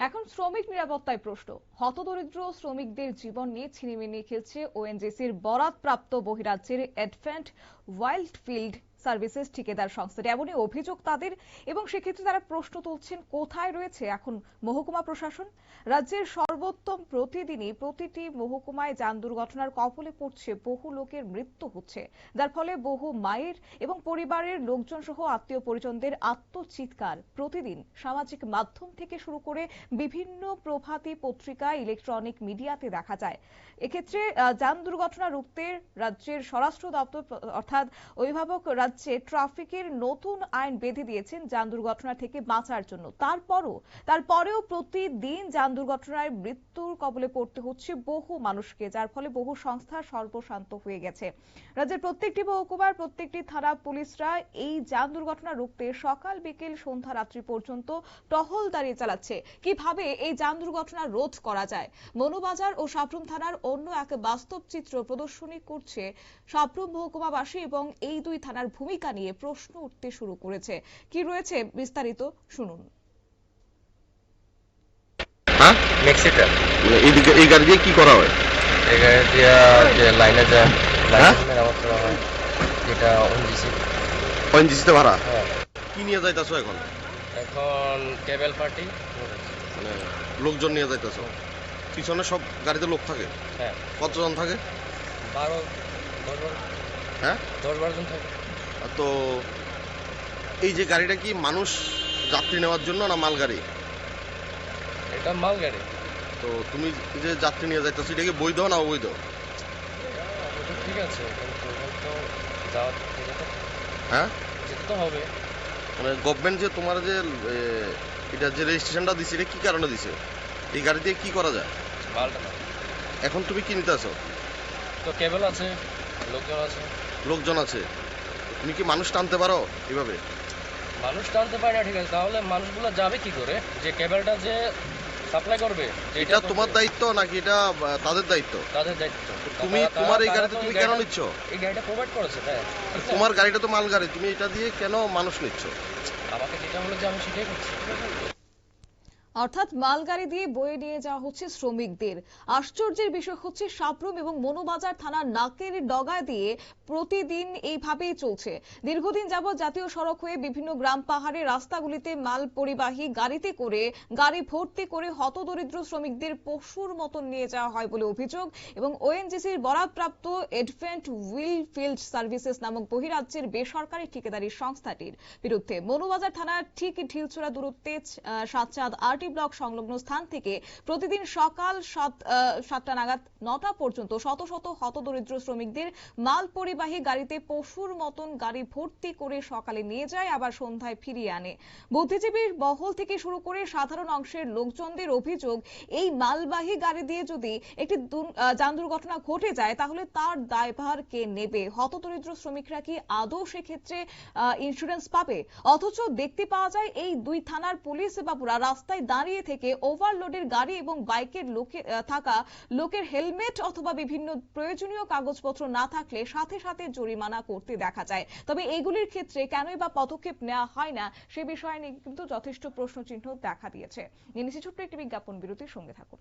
এখন শ্রমিক নিরাপত্তায় প্রশ্ন। হতদরিদ্র শ্রমিকদের জীবন নিয়ে ছিনিমিনি খেলছে ওএনজিসির বরাদপ্রাপ্ত বহিরাজ্যের অ্যাডভেন্ট ওয়াইল্ডফিল্ড সার্ভিসেস ঠিকাদার সংস্থাটি। এমনই অভিযোগ তাদের এবং সেক্ষেত্রে তারা প্রশ্ন তুলছেন, কোথায় রয়েছে এখন মহকুমা প্রশাসন? রাজ্যের সর্বোত্তম প্রতিদিনই প্রতিটি মহকুমায় যান দুর্ঘটনার কবলে পড়ছে বহু লোকের মৃত্যু হচ্ছে। যার ফলে বহু মায়ের এবং পরিবারের লোকজন সহ আত্মীয় পরিজনদের আত্মচিৎকার প্রতিদিন। সামাজিক মাধ্যম থেকে শুরু করে বিভিন্ন প্রভাতী পত্রিকা, ইলেকট্রনিক মিডিয়াতে দেখা যায়। এক্ষেত্রে যান দুর্ঘটনা রুখতে রাজ্যের স্বরাষ্ট্র দপ্তর, অর্থাৎ অভিভাবক রাজ্যে ট্রাফিকের নতুন আইন বেঁধে দিয়েছেন যান দুর্ঘটনা থেকে বাঁচার জন্য। তারপরও, তারপরেও প্রতিদিন যান দুর্ঘটনায় মৃত্যুর কবলে পড়তে হচ্ছে বহু মানুষকে, যার ফলে বহু সংস্থা সর্বশান্ত হয়ে গেছে। রাজ্যের প্রত্যেকটি মহকুমার, প্রত্যেকটি থানা পুলিশরা এই যান দুর্ঘটনা রুখতে সকাল বিকেল সন্ধ্যা রাত্রি পর্যন্ত টহল দাঁড়িয়ে চালাচ্ছে। কীভাবে এই যান দুর্ঘটনা রোধ করা যায়? মনুবাজার ও সাপ্রুম থানার অন্য এক বাস্তব চিত্র প্রদর্শনী করছে সাপ্রুম মহকুমাবাসী এবং এই দুই থানার ভূমিকা নিয়ে প্রশ্ন উঠতে শুরু করেছে। কি রয়েছে বিস্তারিত শুনুন। হ্যাঁ? মেক্সিটা এইদিকে এই গাড়ি দিয়ে কি করা হয়? এই গাড়ি দিয়া যে লাইনে যায় হ্যাঁ? মেরামত করা হয় যেটা ওনজিসি ওএনজিসিতে ভাড়া? কি নিয়ে যাইতাছো এখন? এখন কেবল পার্টি। মানে লোকজন নিয়ে যাইতাছো? পিছনে সব গাড়িতে লোক থাকে? হ্যাঁ। কতজন থাকে? বারো দশ বারো হ্যাঁ? দশ বারো জন থাকে। তো এই যে গাড়িটা কি মানুষ যাত্রী নেওয়ার জন্য না মাল গাড়ি এটা মাল গাড়ি তো তুমি যে যাত্রী নিয়ে যাইতাছো এটা কি বৈধ না অবৈধ? ঠিক আছে হ্যাঁ? যেতে হবে। মানে গভর্নমেন্ট যে তোমার যে এটা যে রেজিস্ট্রেশনটা দিছে এটা কি কারণে দিছে? এই গাড়ি দিয়ে কি করা যায়? মালটা এখন তুমি কি নিতে আসো তো কেবল আছে লোকজন আছে। লোকজন আছে। তুমি কি মানুষ টানতে পারো এভাবে মানুষ টানতে পারে না ঠিক আছে। তাহলে মানুষগুলো যাবে কি করে? যে কেবলটা যে সাপ্লাই করবে এটা তোমার দায়িত্ব নাকি এটা তাদের দায়িত্ব? তাদের দায়িত্ব। তুমি তোমার এই গাড়িতে তুমি কেন নিচ্ছ? এই গাড়িটা প্রোভাইড করেছে তাই তোমার গাড়িটা তো মাল গাড়ি তুমি এটা দিয়ে কেন মানুষ নিচ্ছ? আমাকে যেটা হলো যে আমি সেটাই করছি। অর্থাৎ মালগাড়ি দিয়ে বয়ে নিয়ে যাওয়া হচ্ছে শ্রমিকদের। আশ্চর্যের বিষয় হচ্ছে সাপ্রুম এবং মনোবাজার থানার নাকের ডগা দিয়ে প্রতিদিন এইভাবেই চলছে। দীর্ঘদিন যাবৎ জাতীয় সড়ক হয়ে বিভিন্ন গ্রাম পাহাড়ে রাস্তাগুলিতে মাল পরিবাহী গাড়িতে করে, গাড়ি ভর্তি করে হতদরিদ্র শ্রমিকদের পশুর মতন নিয়ে যাওয়া হয় বলে অভিযোগ এবং ওএনজিসির বরাদপ্রাপ্ত এডভেন্ট উইল ফিল্ড সার্ভিসেস নামক বহিরাজ্যের বেসরকারি ঠিকাদারি সংস্থাটির বিরুদ্ধে মনোবাজার থানার ঠিক ঢিলছোড়া দূরত্বে সাতচাঁদ আরটি ব্লক সংলগ্ন স্থান থেকে প্রতিদিন সকাল সাত সাতটা নাগাদ নটা পর্যন্ত শত শত হতদরিদ্র শ্রমিকদের মাল পরিবাহী গাড়িতে পশুর মতন গাড়ি ভর্তি করে সকালে নিয়ে যায়, আবার সন্ধ্যায় ফিরিয়ে আনে। বুদ্ধিজীবীর বহল থেকে শুরু করে সাধারণ অংশের লোকজনদের অভিযোগ, এই মালবাহী গাড়ি দিয়ে যদি একটি যান দুর্ঘটনা ঘটে যায়, তাহলে তার দায়ভার কে নেবে? হতদরিদ্র শ্রমিকরা কি আদৌ সেক্ষেত্রে ইন্স্যুরেন্স পাবে? অথচ দেখতে পাওয়া যায় এই দুই থানার পুলিশ বাবুরা রাস্তায় দাঁড়িয়ে থেকে ওভারলোডের গাড়ি এবং বাইকের লোকে থাকা লোকের হেলমেট অথবা বিভিন্ন প্রয়োজনীয় কাগজপত্র না থাকলে সাথে সাথে জরিমানা করতে দেখা যায়। তবে এগুলির ক্ষেত্রে কেনই বা পদক্ষেপ নেওয়া হয় না, সে বিষয়ে নিয়ে কিন্তু যথেষ্ট প্রশ্নচিহ্ন দেখা দিয়েছে। নিচ্ছি ছোট্ট একটি বিজ্ঞাপন বিরতির সঙ্গে থাকুন।